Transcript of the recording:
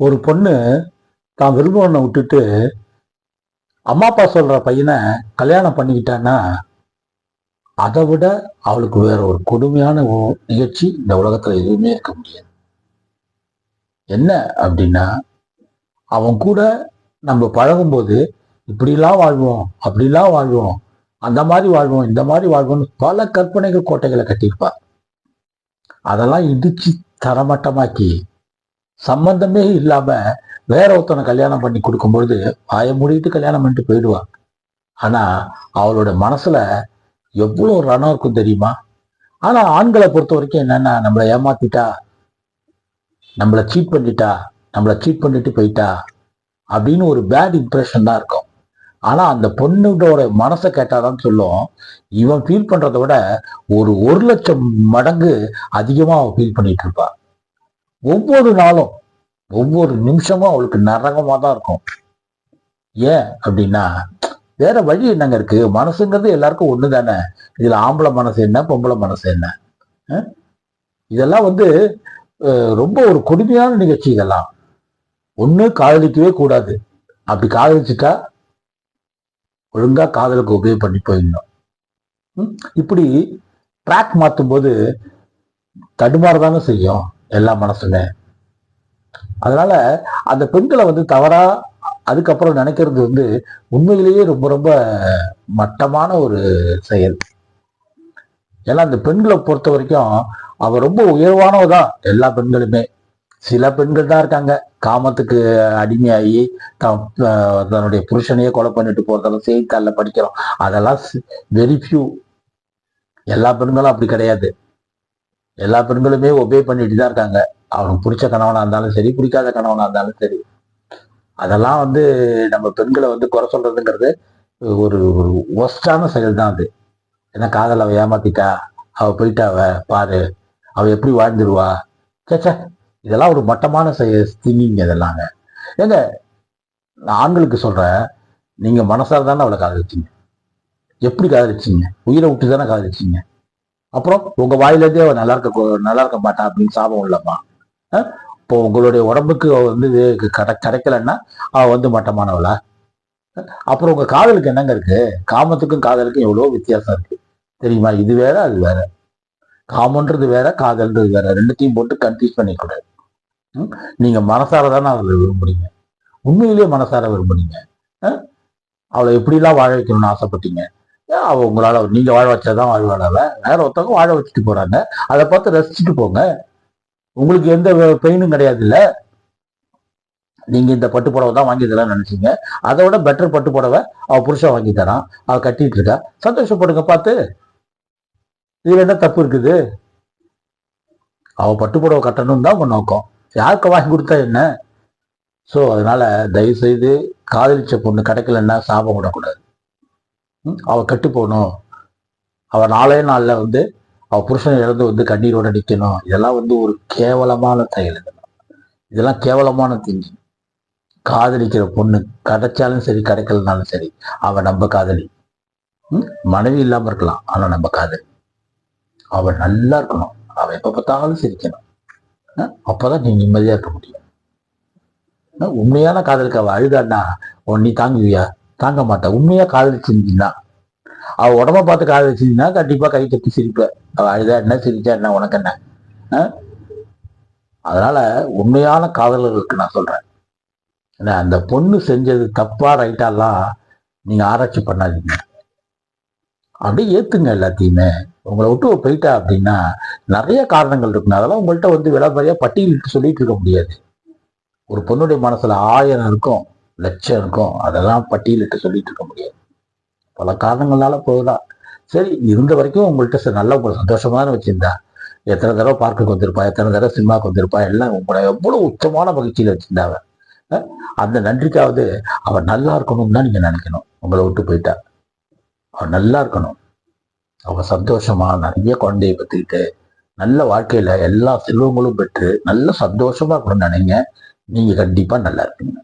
ஒரு பொண்ணு தான் விரும்புவனை விட்டுட்டு அம்மா அப்பா சொல்கிற பையனை கல்யாணம் பண்ணிக்கிட்டான்னா அதை விட அவளுக்கு வேற ஒரு கொடுமையான நிகழ்ச்சி இந்த உலகத்தில் எதுவுமே இருக்க முடியாது. என்ன அப்படின்னா அவன் கூட நம்ம பழகும்போது இப்படிலாம் வாழ்வோம் அப்படிலாம் வாழ்வோம் அந்த மாதிரி வாழ்வோம் இந்த மாதிரி வாழ்வோம்னு பல கற்பனைகள் கோட்டைகளை கட்டியிருப்பா அதெல்லாம் இடிச்சு தரமட்டமாக்கி சம்பந்தமே இல்லாம வேற ஒருத்தனை கல்யாணம் பண்ணி கொடுக்கும்பொழுது வாய மூடிட்டு கல்யாணம் பண்ணிட்டு போயிடுவாங்க. ஆனா அவளோட மனசுல எவ்வளோ ரணம் இருக்கும் தெரியுமா? ஆனா ஆண்களை பொறுத்த வரைக்கும் என்னன்னா நம்மளை ஏமாத்திட்டா நம்மளை சீட் பண்ணிட்டா நம்மளை சீட் பண்ணிட்டு போயிட்டா அப்படின்னு ஒரு பேட் இம்ப்ரெஷன் தான் இருக்கும். ஆனா அந்த பொண்ணோட மனசை கேட்டாதான் சொல்லும். இவன் ஃபீல் பண்றதை விட ஒரு ஒரு லட்சம் மடங்கு அதிகமாக அவன் ஃபீல் பண்ணிட்டு இருப்பான் ஒவ்வொரு நாளும் ஒவ்வொரு நிமிஷமும் அவளுக்கு நரகமாக தான் இருக்கும். ஏன் அப்படின்னா வேற வழி என்னங்க இருக்கு? மனசுங்கிறது எல்லாருக்கும் ஒன்று தானே இதில் ஆம்பளை மனசு என்ன பொம்பளை மனசு என்ன? இதெல்லாம் வந்து ரொம்ப ஒரு கொடுமையான நிகழ்ச்சி இதெல்லாம். ஒன்று காதலிக்கவே கூடாது. அப்படி காதலிச்சுட்டா ஒழுங்காக காதலுக்கு உபயோக பண்ணி போயிடணும். ம்? இப்படி ட்ராக் மாற்றும் போது தடுமாறதானே செய்யும். எல்லா மனசுமே. அதனால அந்த பெண்களை வந்து தவறா அதுக்கப்புறம் நினைக்கிறது வந்து உண்மையிலேயே ரொம்ப ரொம்ப மட்டமான ஒரு செயல். ஏன்னா அந்த பெண்களை பொறுத்த வரைக்கும் அவ ரொம்ப உயர்வானவ தான் எல்லா பெண்களுமே. சில பெண்கள் தான் இருக்காங்க. காமத்துக்கு அடிமையாகி த- தன்னுடைய புருஷனையே கொலை பண்ணிட்டு போறதெல்லாம் செய்தித்தாளில் படிக்கிறோம். அதெல்லாம் வெரி ஃபியூ எல்லா பெண்களும் அப்படி கிடையாது. எல்லா பெண்களுமே ஒபே பண்ணிட்டு தான் இருக்காங்க. அவனுக்கு பிடிச்ச கணவனா இருந்தாலும் சரி பிடிக்காத கணவனா இருந்தாலும் சரி. அதெல்லாம் வந்து நம்ம பெண்களை வந்து குறை சொல்றதுங்கிறது ஒரு ஒரு ஒஸ்டான செயல் தான் அது. ஏன்னா காதல் அவ ஏமாத்திட்டா? அவ போயிட்டாவ பாரு. அவ எப்படி வாழ்ந்துருவா? சேச்சா இதெல்லாம் ஒரு மட்டமான செய்ய திங்கிங் இதெல்லாங்க. ஏங்க நான் ஆண்களுக்கு சொல்றேன் நீங்க மனசார தானே அவளை காதலிச்சிங்க? எப்படி காதலிச்சீங்க? உயிரை விட்டு தானே காதலிச்சீங்க? அப்புறம் உங்க வாயிலேருந்தே அவன் நல்லா இருக்க நல்லா இருக்க மாட்டா அப்படின்னு சாபம் இல்லம்மா இப்போ உங்களுடைய உடம்புக்கு வந்து இது கிடைக்கலன்னா அவன் வந்து மட்டமானவளா? அப்புறம் உங்க காதலுக்கு என்னங்க இருக்கு? காமத்துக்கும் காதலுக்கும் எவ்வளோ வித்தியாசம் இருக்கு. தெரியுமா? இது வேற அது வேற. காமன்றது வேற காதல்ன்றது வேற. ரெண்டுத்தையும் போட்டு கன்ஃபியூஸ் பண்ணிக்கூடாது. ம்? நீங்க மனசார தானே அவளை விரும்புறீங்க உண்மையிலேயே மனசார விரும்புறீங்க அவளை எப்படிலாம் வாழ வைக்கணும்னு ஆசைப்பட்டீங்க? ஏன் உங்களால் நீங்கள் நீங்க வாழ வச்சாதான் வாழ்வாள் அவ? வேற ஒருத்தவங்க வாழ வச்சுட்டு போகிறாங்க அதை பார்த்து ரசிச்சுட்டு போங்க. உங்களுக்கு எந்த பெயினும் கிடையாது இல்லை நீங்கள் இந்த பட்டு புடவை தான் வாங்கி தரலாம்னு நினச்சிங்க. அதை விட பெட்டர் பட்டு புடவை அவள் புருஷன் வாங்கி தரான். அவள் கட்டிகிட்டு இருக்கா. சந்தோஷப்படுங்க பார்த்து. இதில் என்ன தப்பு இருக்குது? அவள் பட்டு புடவை கட்டணும் தான் உங்கள் நோக்கம். யாருக்கு வாங்கி கொடுத்தா என்ன? ஸோ அதனால் தயவு செய்து காதலிச்ச பொண்ணு கிடைக்கலன்னா சாபம் விடக்கூடாது. ம்? கட்டு போகணும் அவள் நாளே நாளில் வந்து அவள் புருஷன் இழந்து வந்து கண்ணீரோட நிற்கணும் இதெல்லாம் வந்து ஒரு கேவலமான செயல் இதெல்லாம் இதெல்லாம் கேவலமான திங்கி. காதலிக்கிற பொண்ணு கிடைச்சாலும் சரி கிடைக்கலனாலும் சரி அவ நம்ம காதலி. மனைவி இல்லாமல் இருக்கலாம் ஆனால் நம்ம காதலி. அவள் நல்லா இருக்கணும். அவள் எப்போ பார்த்தாலும் சிரிக்கணும். அப்போதான் நீ நிம்மதியா இருக்க முடியும். உண்மையான காதலுக்கு அவள் அழுதான்னா உன் நீ தாங்குவியா? தாங்க மாட்டா. உண்மையா காதலிச்சிருந்தீங்கன்னா அவ உடம்ப பார்த்து காதலிச்சிருந்தீங்கன்னா கண்டிப்பா கை தட்டி சிரிப்ப. அவ அழுதா என்ன சிரிச்சா என்ன உனக்கு என்ன? அதனால உண்மையான காதலர்களுக்கு நான் சொல்றேன். ஏன்னா அந்த பொண்ணு செஞ்சது தப்பா ரைட்டாலாம் நீங்க ஆராய்ச்சி பண்ணாதீங்க. அப்படியே ஏத்துங்க எல்லாத்தையுமே. உங்களை விட்டு போயிட்டா அப்படின்னா நிறைய காரணங்கள் இருக்குங்க. அதெல்லாம் உங்கள்கிட்ட வந்து விளம்பரியா பட்டியலிட்டு சொல்லிட்டு இருக்க முடியாது. ஒரு பொண்ணுடைய மனசுல ஆயிரம் இருக்கும். லட்சம் இருக்கும். அதெல்லாம் பட்டியலிட்டு சொல்லிட்டு இருக்க முடியாது. பல காரணங்களால போகுதா? சரி இருந்த வரைக்கும் உங்கள்கிட்ட சரி நல்லா உங்களை சந்தோஷமா தானே வச்சிருந்தா. எத்தனை தடவை பார்க்குக்கு வந்திருப்பா? எத்தனை தடவை சினிமாவுக்கு வந்திருப்பா? எல்லாம் உங்களை எவ்வளோ உச்சமான மகிழ்ச்சியில் வச்சிருந்தா அந்த நன்றிக்காவது அவ நல்லா இருக்கணும்னு தான் நீங்க நினைக்கணும். உங்களை விட்டு போயிட்டா. அவ நல்லா இருக்கணும். அவ சந்தோஷமா நிறைய குழந்தைய பத்திக்கிட்டு நல்ல வாழ்க்கையில எல்லா செல்வங்களும் பெற்று நல்ல சந்தோஷமா இருக்கணும்னு நினைங்க. நீங்க கண்டிப்பா நல்லா இருப்பீங்க.